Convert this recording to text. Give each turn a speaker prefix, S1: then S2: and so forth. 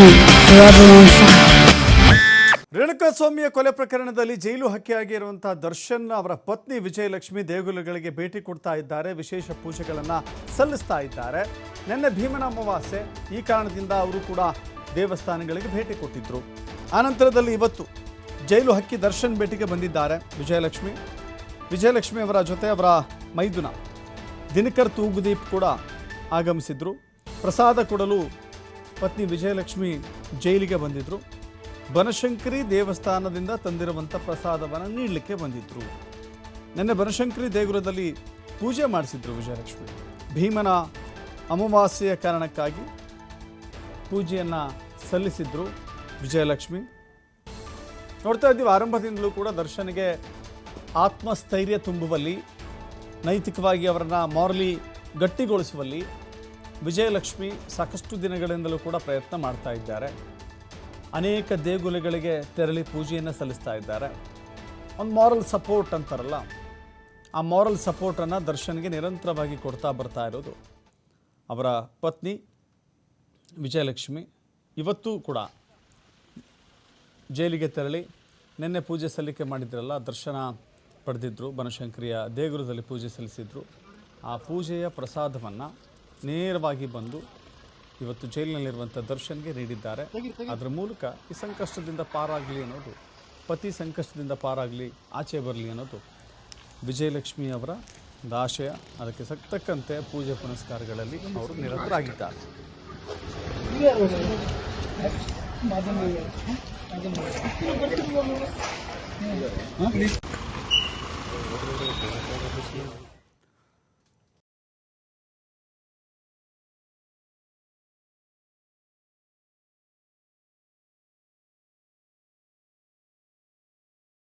S1: me forever on fire.
S2: ರೇಣುಕಾಸ್ವಾಮಿಯ ಕೊಲೆ ಪ್ರಕರಣದಲ್ಲಿ ಜೈಲು ಹಕ್ಕಿಯಾಗಿರುವಂತಹ ದರ್ಶನ್ ಅವರ ಪತ್ನಿ ವಿಜಯಲಕ್ಷ್ಮಿ ದೇಗುಲಗಳಿಗೆ ಭೇಟಿ ಕೊಡ್ತಾ ಇದ್ದಾರೆ, ವಿಶೇಷ ಪೂಜೆಗಳನ್ನು ಸಲ್ಲಿಸ್ತಾ ಇದ್ದಾರೆ. ನಿನ್ನೆ ಭೀಮನ ಅಮಾವಾಸ್ಯೆ, ಈ ಕಾರಣದಿಂದ ಅವರು ಕೂಡ ದೇವಸ್ಥಾನಗಳಿಗೆ ಭೇಟಿ ಕೊಟ್ಟಿದ್ರು. ಆನಂತರದಲ್ಲಿ ಇವತ್ತು ಜೈಲು ಹಕ್ಕಿ ದರ್ಶನ್ ಭೇಟಿಗೆ ಬಂದಿದ್ದಾರೆ ವಿಜಯಲಕ್ಷ್ಮಿ. ವಿಜಯಲಕ್ಷ್ಮಿ ಅವರ ಜೊತೆ ಅವರ ಮೈದುನ ದಿನಕರ್ ತೂಗುದೀಪ್ ಕೂಡ ಆಗಮಿಸಿದ್ರು. ಪ್ರಸಾದ ಕೊಡಲು ಪತ್ನಿ ವಿಜಯಲಕ್ಷ್ಮಿ ಜೈಲಿಗೆ ಬಂದಿದ್ದರು ಬನಶಂಕರಿ ದೇವಸ್ಥಾನದಿಂದ ತಂದಿರುವಂಥ ಪ್ರಸಾದವನ್ನು ನೀಡಲಿಕ್ಕೆ ಬಂದಿದ್ದರು ನಿನ್ನೆ ಬನಶಂಕರಿ ದೇಗುಲದಲ್ಲಿ ಪೂಜೆ ಮಾಡಿಸಿದ್ರು ವಿಜಯಲಕ್ಷ್ಮಿ. ಭೀಮನ ಅಮಾವಾಸ್ಯೆಯ ಕಾರಣಕ್ಕಾಗಿ ಪೂಜೆಯನ್ನು ಸಲ್ಲಿಸಿದ್ರು ವಿಜಯಲಕ್ಷ್ಮಿ. ನೋಡ್ತಾ ಇದ್ದೀವಿ, ಆರಂಭದಿಂದಲೂ ಕೂಡ ದರ್ಶನಿಗೆ ಆತ್ಮಸ್ಥೈರ್ಯ ತುಂಬುವಲ್ಲಿ, ನೈತಿಕವಾಗಿ ಅವರನ್ನು ಮಾರಲಿ, ಗಟ್ಟಿಗೊಳಿಸುವಲ್ಲಿ ವಿಜಯಲಕ್ಷ್ಮಿ ಸಾಕಷ್ಟು ದಿನಗಳಿಂದಲೂ ಕೂಡ ಪ್ರಯತ್ನ ಮಾಡ್ತಾ ಇದ್ದಾರೆ. ಅನೇಕ ದೇಗುಲಗಳಿಗೆ ತೆರಳಿ ಪೂಜೆಯನ್ನು ಸಲ್ಲಿಸ್ತಾ ಇದ್ದಾರೆ. ಒಂದು ಮಾರಲ್ ಸಪೋರ್ಟ್ ಅಂತಾರಲ್ಲ, ಆ ಮಾರಲ್ ಸಪೋರ್ಟನ್ನು ದರ್ಶನ್ಗೆ ನಿರಂತರವಾಗಿ ಕೊಡ್ತಾ ಬರ್ತಾ ಇರೋದು. ಅವರ ಪತ್ನಿ ವಿಜಯಲಕ್ಷ್ಮಿ ಇವತ್ತೂ ಕೂಡ ಜೈಲಿಗೆ ತೆರಳಿ ನಿನ್ನೆ ಪೂಜೆ ಸಲ್ಲಿಕೆ ಮಾಡಿದ್ರಲ್ಲ, ದರ್ಶನ ಪಡೆದಿದ್ದರು ಬನಶಂಕರಿಯ ದೇಗುಲದಲ್ಲಿ ಪೂಜೆ ಸಲ್ಲಿಸಿದ್ರು. ಆ ಪೂಜೆಯ ಪ್ರಸಾದವನ್ನು ನೇರವಾಗಿ ಬಂದು ಇವತ್ತು ಜೈಲಿನಲ್ಲಿರುವಂಥ ದರ್ಶನ್ಗೆ ನೀಡಿದ್ದಾರೆ. ಅದರ ಮೂಲಕ ಈ ಸಂಕಷ್ಟದಿಂದ ಪಾರಾಗಲಿ ಅನ್ನೋದು ಪತಿ ಸಂಕಷ್ಟದಿಂದ ಪಾರಾಗಲಿ ಆಚೆ ಬರಲಿ ಅನ್ನೋದು ವಿಜಯಲಕ್ಷ್ಮಿ ಅವರ ಒಂದು ಆಶಯ. ಅದಕ್ಕೆ ತಕ್ಕಂತೆ ಪೂಜೆ ಪುನಸ್ಕಾರಗಳಲ್ಲಿ ಅವರು ನಿರತರಾಗಿದ್ದಾರೆ.